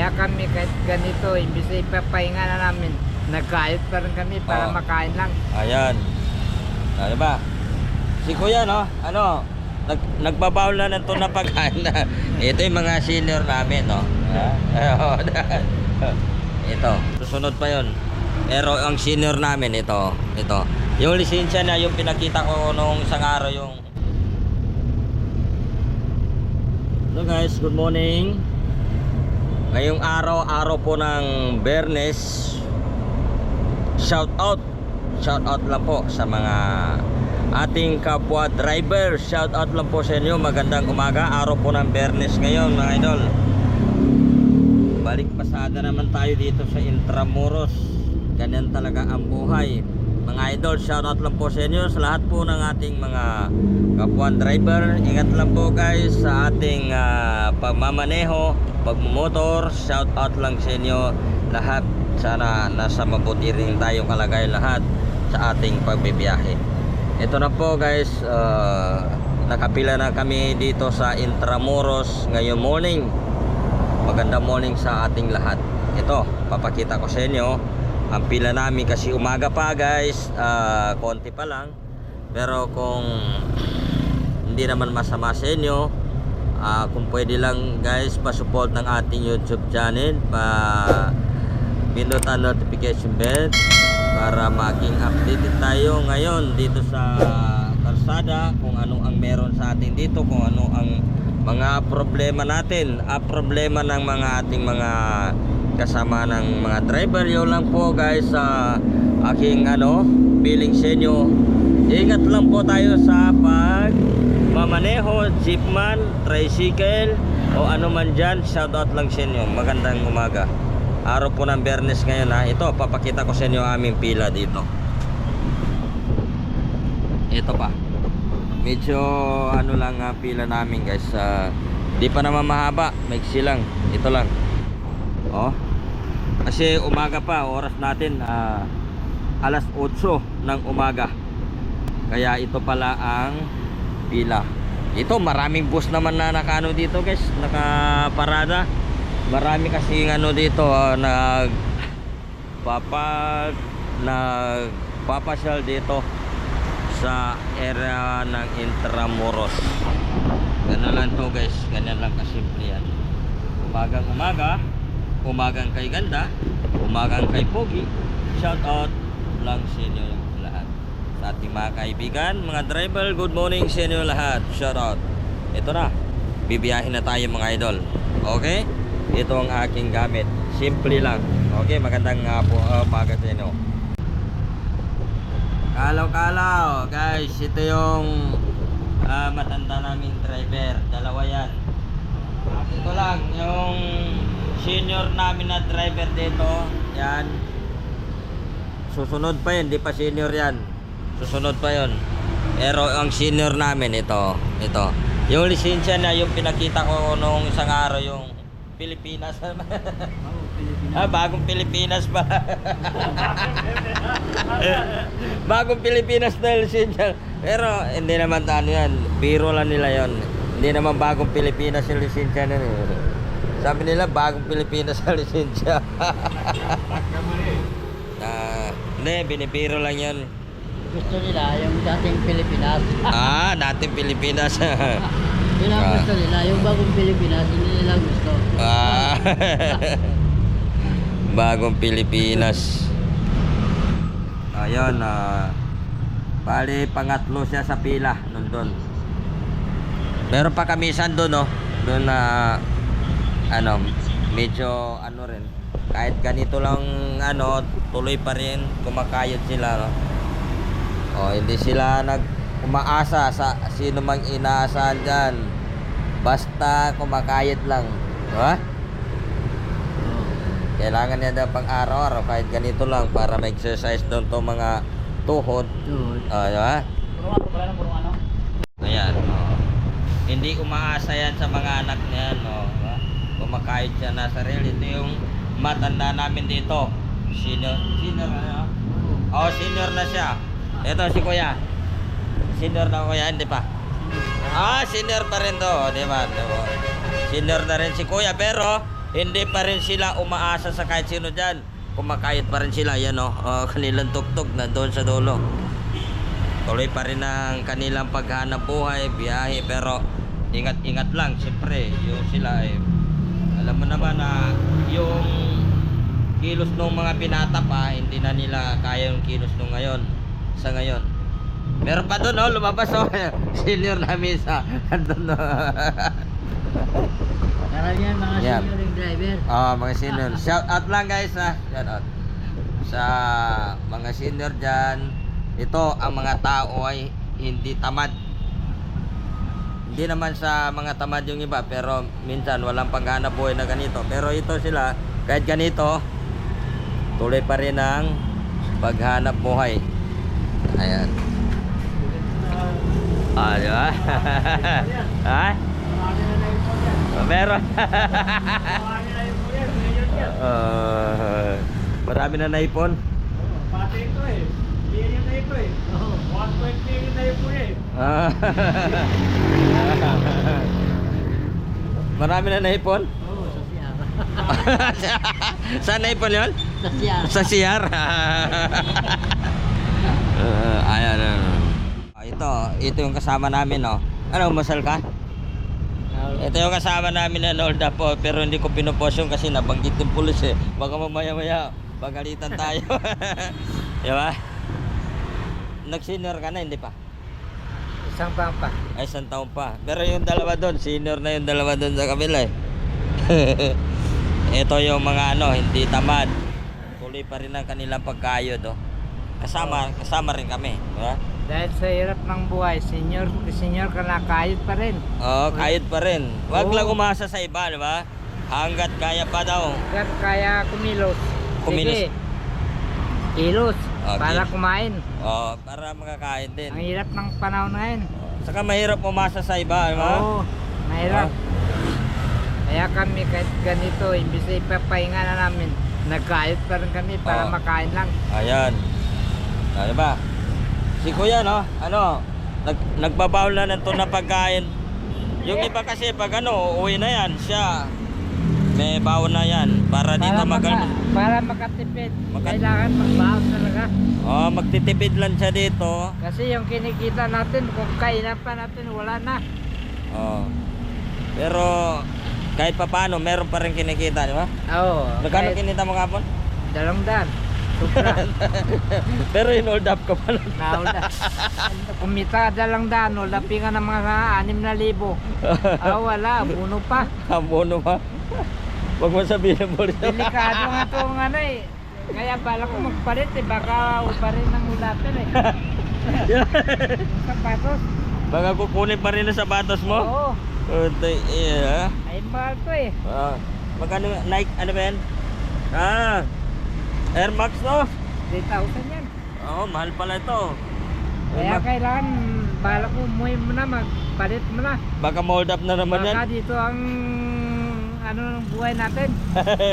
Kaya kami kahit ganito, imbis na ipapahinga na namin, nagkayot pa rin kami para Oo. makain lang. Ayan. Ano ba? Si Kuya, no? Ano? Nag, nagbabawl na ng na pagkain na. Ito yung mga senior namin, no? Ah, ito. Susunod pa yon. Pero ang senior namin, ito. Ito. Yung lisensya na, yung pinakita ko nung isang araw, yung... Hello guys, good morning. Ngayong araw, araw po ng Bernes, shout out shout out lang po sa mga ating kapwa driver. Shout out lang po sa inyo magandang umaga araw po ng Bernes ngayon mga idol. Balik pasada naman tayo dito sa Intramuros. Ganyan talaga ang buhay. Mga idol shout out lang po sa inyo sa lahat po ng ating mga kapwa driver. Ingat lang po guys sa ating ah, pagmamaneho pagmumotor shout out lang sa inyo lahat. Sana nasa mabuti rin tayong kalagay lahat sa ating pagbibiyahe. Ito na po guys. Ah, nakapila na kami dito sa Intramuros ngayong morning. Magandang morning sa ating lahat. Ito papakita ko sa inyo. Ang pila namin kasi umaga pa guys. Ah, konti pa lang. Pero kung hindi naman masama sa inyo ah, kung pwede lang guys pa-support ng ating YouTube channel pa pindot ang notification bell para maging updated tayo ngayon dito sa kalsada kung ano ang meron sa atin dito kung ano ang mga problema natin. A problema ng mga ating mga kasama ng mga driver yun lang po guys sa aking ano feeling sa inyo. Ingat lang po tayo sa pag mamaneho jeepman tricycle o ano man dyan shout out lang sa inyo. Magandang umaga. Araw po ng Bernes ngayon ha? Ito papakita ko sa inyo aming pila dito. Ito pa. Medyo ano lang ang pila namin guys ah, di pa naman mahaba. Maiksi lang. Ito lang. Oh kasi umaga pa oras natin ah, alas 8 ng umaga. Kaya ito pala ang pila. Ito maraming bus naman na nakano dito guys. Nakaparada. Marami kasi ano dito ah, nag papag nagpapasyal dito sa area ng Intramuros. Ganun lang to guys. Ganyan lang kasimple yan. Umagang umaga umagang kay ganda umagang kay pogi. Shout out lang sa inyo ating mga kaibigan mga driver good morning sa inyo lahat shout out ito na bibiyahin na tayo mga idol okay ito ang aking gamit simple lang okay magandang uh, po, uh, umaga sa inyo Kalaw-kalaw, guys, ito yung ah, matanda naming driver. Dalawa yan. Ito lang, yung senior namin na driver dito. Yan. Susunod pa yun, di pa senior yan. Susunod pa yun. Pero ang senior namin, ito. Ito. Yung lisensya na, yung pinakita ko nung isang araw, yung Pilipinas. ah, bagong Pilipinas pa. Bagong Pilipinas na lisensya. Pero hindi naman ano yan. Biro lang nila yon. Hindi naman bagong Pilipinas yung lisensya na yun. Sabi nila bagong Pilipinas ang lisensya. Ah, hindi, binibiro lang yan. Gusto nila yung dating Pilipinas. Ah, dating Pilipinas. Yun ang Ah. gusto nila. Yung bagong Pilipinas, hindi nila gusto. ah. bagong Pilipinas. Ayun, ah. Bali, pangatlo siya sa pila nun doon. Meron pa kamisan doon, no? Doon na, ano, medyo, ano rin, kahit ganito lang, ano, tuloy pa rin, kumakayod sila, no? O, hindi sila nag umaasa sa sino mang inaasahan dyan. Basta kumakayod lang. Ha? Kailangan niya daw pang araw-araw kahit ganito lang para ma-exercise doon to mga tuhod. Dude. Ah, di ba? Puro ano puro ano? Ayan, oh. Hindi umaasa yan sa mga anak niya, no. Kumakayod siya na sarili. Ito yung matanda namin dito. Senior, senior ano? Oh, senior na siya. Ito si Kuya. Senior na Kuya, hindi pa. Ah, senior pa rin to, di ba? Diba? Senior na rin si Kuya, pero hindi pa rin sila umaasa sa kahit sino dyan. Kumakayot pa rin sila, yan o, oh, kanilang tuktok na doon sa dulo. Tuloy pa rin ang kanilang paghanap buhay, biyahe, pero ingat-ingat lang, siyempre, yung sila eh, alam mo naman na yung kilos ng mga binata pa, hindi na nila kaya yung kilos nung ngayon, sa ngayon. Meron pa doon, oh, lumabas, oh, senior namin sa, andun, oh. Karamihan mga Yan. senior yung driver. Oh, mga senior. Shout out lang guys ha. Shout out. Sa mga senior dyan. Ito, ang mga tao ay hindi tamad. Hindi naman sa mga tamad yung iba, pero minsan walang paghanap buhay na ganito. Pero ito sila, kahit ganito, tuloy pa rin ang paghanap buhay. Ayan. Ah, di ba? ha? Meron. Ah, marami na naipon. Pati ito eh. Million na ito eh. Oo. 1.8 million na eh. Marami na naipon. Oo, sa siyara. Saan naipon yun? Sa siyara. Sa CR. Ah, ayan. ah. ito, ito yung kasama namin, no. Ano, masal ka? Ito yung kasama namin na up po, pero hindi ko pinupost yung kasi nabanggit yung pulis eh. Baka mamaya maya, pagalitan tayo. Di ba? Nag-senior ka na, hindi pa? Isang pang pa. Ay, isang taon pa. Pero yung dalawa doon, senior na yung dalawa doon sa kabila eh. Ito yung mga ano, hindi tamad. Tuloy pa rin ang kanilang pagkayod oh. Kasama, kasama rin kami. Di ba? Dahil sa hirap ng buhay, senior, senior ka na, kayod pa rin. Oo, kayod pa rin. Huwag Oo. lang umasa sa iba, di ba? Hanggat kaya pa daw. Kaya kaya kumilos. Kumilos. Sige. Kilos. Okay. Para kumain. Oo, para makakain din. Ang hirap ng panahon ngayon. Saka mahirap umasa sa iba, di ba? Oo. Mahirap. Kaya kami kahit ganito, imbis na ipapahinga na namin, nagkayod pa rin kami para Oo. makain lang. Ayan. Ah, di ba? Si Kuya, no? Ano? Nag, nagbabawl na ng na pagkain. Yung iba kasi pag ano, uuwi na yan, siya. May baon na yan. Para dito Para, magal... maka, para makatipid. Maka- Kailangan magbaon talaga. Oh, magtitipid lang siya dito. Kasi yung kinikita natin, kung kainan pa natin, wala na. Oh. Pero kahit pa paano, meron pa rin kinikita, di ba? Oo. Magkano kahit kinita mo kapon? Dalawang daan. Pero in-hold up ka pa lang. Naula. Kumita dalawang daan, wala pinga ng mga anim na libo. Ah, wala. Buno pa. Hamono pa. Huwag mo sabihin mo rin. Delikado nga to ang ano eh. Kaya bala ko magpalit eh. Baka uparin ng ulatin eh. Sapatos. Baka kukunin pa rin ang sapatos mo. Oo. Utoy, iya. Ay mahal to eh. Ah, magkano Nike ano ba yan? Ah, Air Max to. 3,000 yan. Oo, mahal pala ito. Air Kaya Max. kailangan bala ko umuwi mo na, magpalit mo na. Baka mold up na naman yan. Baka dito ang ano ng buhay natin.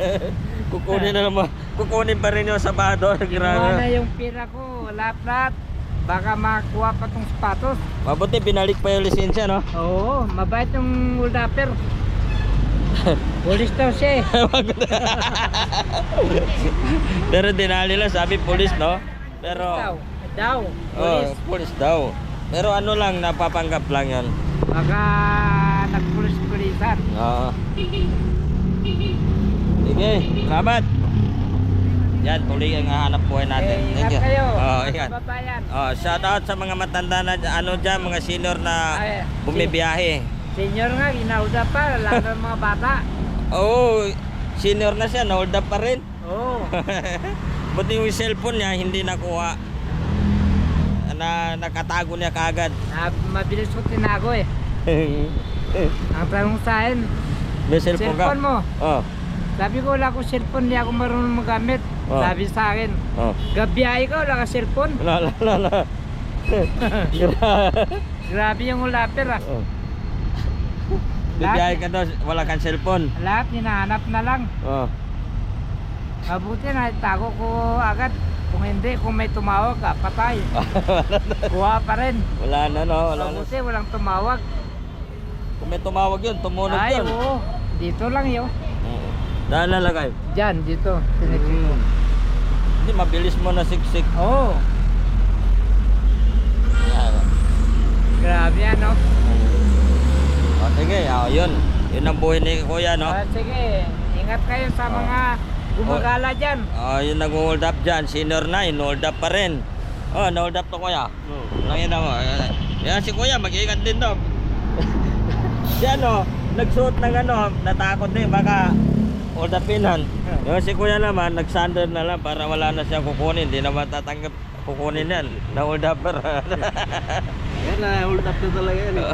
kukunin na naman. Kukunin pa rin yung sabado. Kinuha na Grabe. yung pira ko, lahat-lahat. Baka makuha pa tong sapatos. Mabuti binalik pa yung lisensya, no? Oo, mabait yung uldapper. Pulis daw siya eh. Pero dinali lang, sabi police, no? Pero, Daw. Daw. oh, Pulis. police daw. Pero ano lang, napapanggap lang yan. Baka nagpulis-pulisan. Oo. Sige, salamat. Yan, tuloy ang hanap buhay natin. Eh, ingat kayo. Oo, mga ingat. kababayan. Oh, shout out sa mga matanda na ano diyan, mga senior na Ay, bumibiyahe. Senior nga, ginauda pa, lalo ng mga bata. Oo, senior na siya, na-hold up pa rin. Oo. Buti yung cellphone niya hindi nakuha. Na nakatago niya kagad. Na, mabilis ko tinago eh. Ang tanong sa akin, May cellphone, cellphone ka? mo. Oh, Sabi ko, wala ko cellphone, hindi ako marunong magamit. Oh. Sabi sa akin, oh. gabiyahe ka, wala ka cellphone. La la la la. Grabe yung ulapper ah. oh. Bibiyahe ka daw, wala kang cellphone. Lahat hinahanap na lang. Oh. Mabuti na itago ko agad. Kung hindi, kung may tumawag ka, patay. Kuha pa rin. wala na no, wala na. Mabuti, walang tumawag. Kung may tumawag yun, tumunod Ay, yun. oo. Dito lang yun. Oo. Saan lalagay? Diyan, dito. Sinipin ko. Hindi, mabilis mo na siksik. Oo. Grabe yan, no? O, sige, oh, yun. Yun ang buhay ni Kuya, no? Ah, sige, ingat kayo sa Oh. mga gumagala dyan. Oh, yung nag-hold up dyan, senior na, hold up pa rin. Oh, na-hold up to Kuya. Nakita mo. Yan si Kuya, mag-iingat din daw. si ano, nagsuot ng ano, natakot din, baka hold upinan. Yung si Kuya naman, nag-sander na lang para wala na siyang kukunin. Hindi naman tatanggap kukunin yan. Na-hold upper. Yan na, hold up na talaga yan. eh.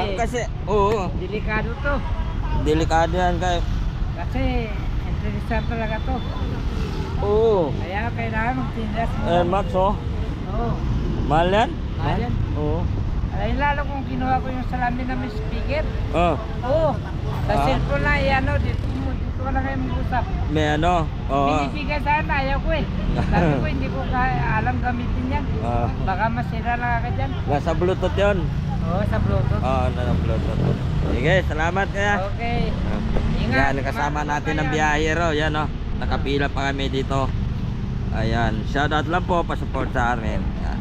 Eh. Kasi, oo, Delikado to. delikado yan kay. Kasi, interesant talaga to. Oo. Kaya kailangan magtindas mo. Eh, Max, oh. Oo. Mahal yan? Mahal yan. Oo. Ay, lalo kung kinuha ko yung salamin na may speaker. Oh, Oo. Sa Ah. cellphone na, yan o, dito, ka na kayo mag-usap. may ano? Oo. Binibigay sana, ayaw ko eh. Sabi ko, hindi ko alam gamitin yan. Ah. Baka masira lang agad yan. Nasa Bluetooth yun. Oo, sa Bluetooth. Oo, nasa Bluetooth. Sige, salamat kaya. Okay. Ah. Ingat. Yan, kasama natin ang biyahero. Yan, oh. Nakapila pa kami dito. Ayan. Shoutout lang po, pasupport sa amin. Yan.